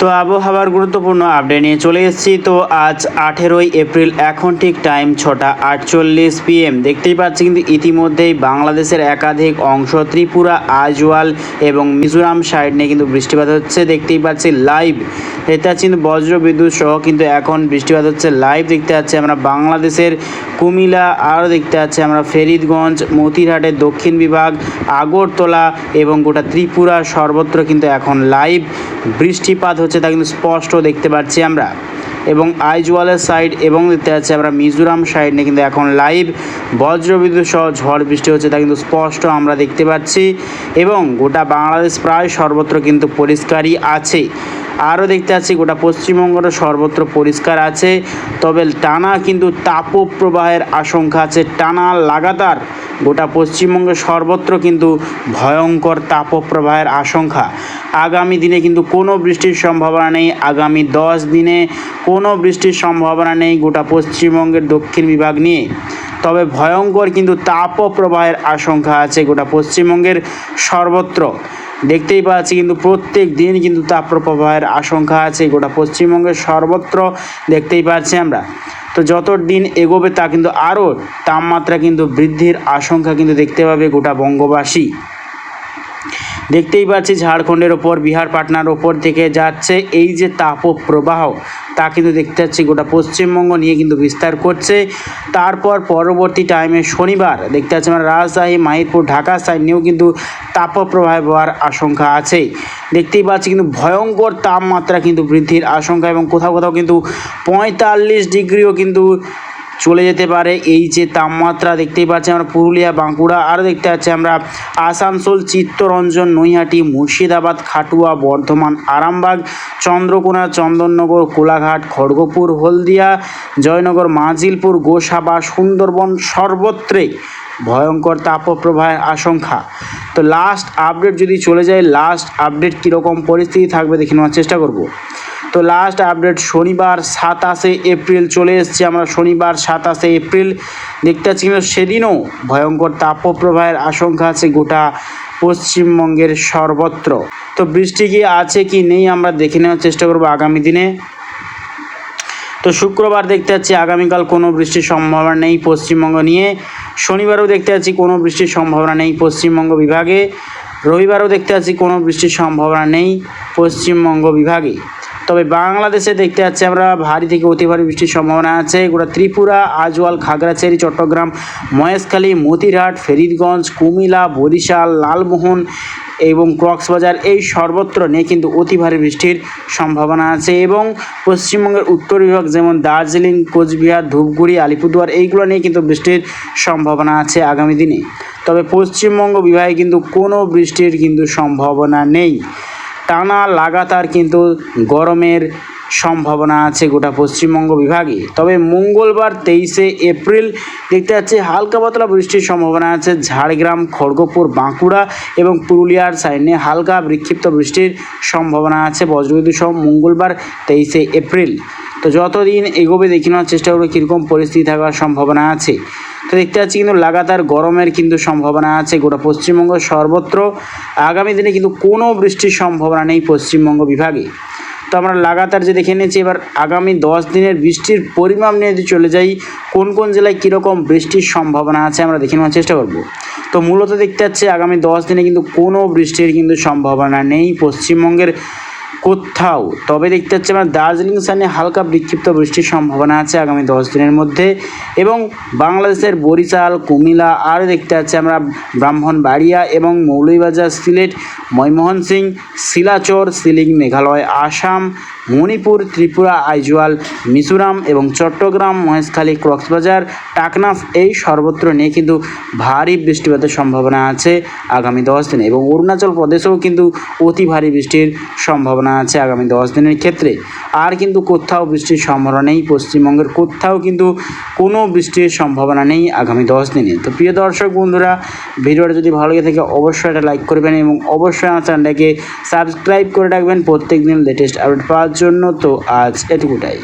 তো আবহাওয়ার গুরুত্বপূর্ণ আপডেট নিয়ে চলে এসেছি। তো আজ আঠেরোই এপ্রিল, এখন ঠিক টাইম ছটা আটচল্লিশ পিএম দেখতেই পাচ্ছি কিন্তু ইতিমধ্যেই বাংলাদেশের একাধিক অংশ, ত্রিপুরা, আজওয়াল এবং মিজোরাম সাইড নিয়ে কিন্তু বৃষ্টিপাত হচ্ছে। দেখতেই পাচ্ছি লাইভ এটা কিন্তু বজ্র বিদ্যুৎ সহ, কিন্তু এখন বৃষ্টিপাত হচ্ছে লাইভ দেখতে পাচ্ছি আমরা। বাংলাদেশের কুমিলা আরও দেখতে পাচ্ছি আমরা। ফেরিদগঞ্জ, মতিরহাটের দক্ষিণ বিভাগ, আগরতলা এবং গোটা ত্রিপুরা সর্বত্র কিন্তু এখন লাইভ বৃষ্টিপাত হচ্ছে, তা কিন্তু স্পষ্ট দেখতে পাচ্ছি আমরা। এবং আইজওয়ালের সাইড এবং দেখতে পাচ্ছি আমরা মিজোরাম সাইড নিয়ে কিন্তু এখন লাইভ বজ্রবিদ্যুৎ সহ ঝড় বৃষ্টি হচ্ছে, তা কিন্তু স্পষ্ট আমরা দেখতে পাচ্ছি। এবং গোটা বাংলাদেশ প্রায় সর্বত্র কিন্তু পরিষ্কারই আছে। আরও দেখতে পাচ্ছি গোটা পশ্চিমবঙ্গটা সর্বত্র পরিষ্কার আছে। তবে টানা কিন্তু তাপপ্রবাহের আশঙ্কা আছে। টানা লাগাতার গোটা পশ্চিমবঙ্গে সর্বত্র কিন্তু ভয়ঙ্কর তাপপ্রবাহের আশঙ্কা। আগামী দিনে কিন্তু কোনো বৃষ্টির সম্ভাবনা নেই। আগামী দশ দিনে কোনো বৃষ্টির সম্ভাবনা নেই গোটা পশ্চিমবঙ্গের দক্ষিণ বিভাগ নিয়ে। তবে ভয়ঙ্কর কিন্তু তাপপ্রবাহের আশঙ্কা আছে গোটা পশ্চিমবঙ্গের সর্বত্র। দেখতেই পাচ্ছি কিন্তু প্রত্যেক দিন কিন্তু তাপপ্রবাহের আশঙ্কা আছে গোটা পশ্চিমবঙ্গের সর্বত্র, দেখতেই পাচ্ছি আমরা। তো যত দিন এগোবে তা কিন্তু আরও তাপমাত্রা কিন্তু বৃদ্ধির আশঙ্কা কিন্তু দেখতে পাবে গোটা বঙ্গবাসী। দেখতেই পাচ্ছি ঝাড়খণ্ডের ওপর, বিহার, পাটনার ওপর থেকে যাচ্ছে এই যে তাপপ্রবাহ। তা কিন্তু দেখতে পাচ্ছি গোটা পশ্চিমবঙ্গ নিয়ে কিন্তু বিস্তার করছে। তারপর পরবর্তী টাইমে শনিবার দেখতে পাচ্ছি আমরা রাজশাহী, মাহিরপুর, ঢাকা সাইড নিয়েও কিন্তু তাপপ্রবাহ হওয়ার আশঙ্কা আছে। দেখতেই পাচ্ছি কিন্তু ভয়ঙ্কর তাপমাত্রা কিন্তু বৃদ্ধির আশঙ্কা এবং কোথাও কোথাও কিন্তু পঁয়তাল্লিশ ডিগ্রিও কিন্তু চলে যেতে পারে। এই যে তাপমাত্রা দেখতেই পাচ্ছি আমরা পুরুলিয়া, বাঁকুড়া, আরও দেখতে পাচ্ছি আমরা আসানসোল, চিত্তরঞ্জন, নৈহাটি, মুর্শিদাবাদ, খাটুয়া, বর্ধমান, আরামবাগ, চন্দ্রকোনা, চন্দননগর, কোলাঘাট, খড়গপুর, হলদিয়া, জয়নগর, মাজিলপুর, গোসাবা, সুন্দরবন সর্বত্রে ভয়ঙ্কর তাপপ্রবাহের আশঙ্কা। তো লাস্ট আপডেট যদি চলে যায় লাস্ট আপডেট কীরকম পরিস্থিতি থাকবে দেখে নেওয়ার চেষ্টা করব। তো লাস্ট আপডেট শনিবার সাতাশে এপ্রিল চলে এসেছি। আমরা শনিবার সাতাশে এপ্রিল দেখতে পাচ্ছি কিন্তু সেদিনও ভয়ঙ্কর তাপপ্রবাহের আশঙ্কা আছে গোটা পশ্চিমবঙ্গের সর্বত্র। তো বৃষ্টি কি আছে কি নেই আমরা দেখে নেওয়ার চেষ্টা করব আগামী দিনে। তো শুক্রবার দেখতে পাচ্ছি আগামীকাল কোনো বৃষ্টির সম্ভাবনা নেই পশ্চিমবঙ্গ নিয়ে। শনিবারও দেখতে পাচ্ছি কোনো বৃষ্টির সম্ভাবনা নেই পশ্চিমবঙ্গ বিভাগে। রবিবারও দেখতে পাচ্ছি কোনো বৃষ্টির সম্ভাবনা নেই পশ্চিমবঙ্গ বিভাগে। তবে বাংলাদেশে দেখতে পাচ্ছি আমরা ভারী থেকে অতি ভারী বৃষ্টির সম্ভাবনা আছে। গোটা ত্রিপুরা, আজওয়াল, খাগড়াছড়ি, চট্টগ্রাম, মহেশখালী, মতিরহাট, ফেরিদগঞ্জ কুমিলা বরিশাল, লালমোহন এবং কক্সবাজার এই সর্বত্র নিয়ে কিন্তু অতি ভারী বৃষ্টির সম্ভাবনা আছে এবং পশ্চিমবঙ্গের উত্তর বিভাগ যেমন দার্জিলিং, কোচবিহার, ধূপগুড়ি, আলিপুরদুয়ার এইগুলো নিয়ে কিন্তু বৃষ্টির সম্ভাবনা আছে আগামী দিনে। তবে পশ্চিমবঙ্গ বিভাগে কিন্তু কোনো বৃষ্টির কিন্তু সম্ভাবনা নেই। টানা লাগাতার কিন্তু গরমের সম্ভাবনা আছে গোটা পশ্চিমবঙ্গ বিভাগে। তবে মঙ্গলবার তেইশে এপ্রিল দেখতে পাচ্ছি হালকা পাতলা বৃষ্টির সম্ভাবনা আছে ঝাড়গ্রাম, খড়গপুর, বাঁকুড়া এবং পুরুলিয়ার সাইডে হালকা বিক্ষিপ্ত বৃষ্টির সম্ভাবনা আছে বজ্রবিদ্যুৎ সহ মঙ্গলবার তেইশে এপ্রিল। তো যতদিন এগোবে দেখে নেওয়ার চেষ্টা করবে কীরকম পরিস্থিতি থাকার সম্ভাবনা আছে। দেখতে পাচ্ছি কিন্তু লাগাতার গরমের কিন্তু সম্ভাবনা আছে গোটা পশ্চিমবঙ্গ সর্বত্র। আগামী দিনে কিন্তু কোনো বৃষ্টির সম্ভাবনা নেই পশ্চিমবঙ্গ বিভাগে। তো আমরা লাগাতার যে দেখে নিয়েছি, এবার আগামী দশ দিনের বৃষ্টির পরিমাণ নিয়ে যদি চলে যাই, কোন কোন জেলায় কীরকম বৃষ্টির সম্ভাবনা আছে আমরা দেখে নেওয়ার চেষ্টা করব। তো মূলত দেখতে পাচ্ছি আগামী দশ দিনে কিন্তু কোনো বৃষ্টির কিন্তু সম্ভাবনা নেই পশ্চিমবঙ্গের কোথাও। তবে দেখতে পাচ্ছি আমার দার্জিলিং সানে হালকা বিক্ষিপ্ত বৃষ্টির সম্ভাবনা আছে আগামী দশ দিনের মধ্যে এবং বাংলাদেশের বরিশাল কুমিলা আর দেখতে পাচ্ছি আমরা ব্রাহ্মণবাড়িয়া এবং মৌলভীবাজার সিলেট ময়মোহন সিং শিলাচর, সিলিং, মেঘালয়, আসাম মণিপুর, ত্রিপুরা আইজওয়াল মিজোরাম এবং চট্টগ্রাম, মহেশখালী, কক্সবাজার, টাকনাফ এই সর্বত্র নিয়ে কিন্তু ভারী বৃষ্টিপাতের সম্ভাবনা আছে আগামী দশ দিনে এবং অরুণাচল প্রদেশেও কিন্তু অতি ভারী বৃষ্টির সম্ভাবনা আছে আগামী দশ দিনের ক্ষেত্রে। আর কিন্তু কোথাও বৃষ্টির সম্ভাবনা নেই, পশ্চিমবঙ্গের কোথাও কিন্তু কোনো বৃষ্টির সম্ভাবনা নেই আগামী দশ দিনে। তো প্রিয় দর্শক বন্ধুরা, ভিডিওটা যদি ভালো লেগে থাকে অবশ্যই একটা লাইক করবেন এবং অবশ্যই আমার চ্যানেলটাকে সাবস্ক্রাইব করে রাখবেন। প্রত্যেক দিন লেটেস্ট আপডেট পাওয়ার জন্য তো আজ এটুকুটাই।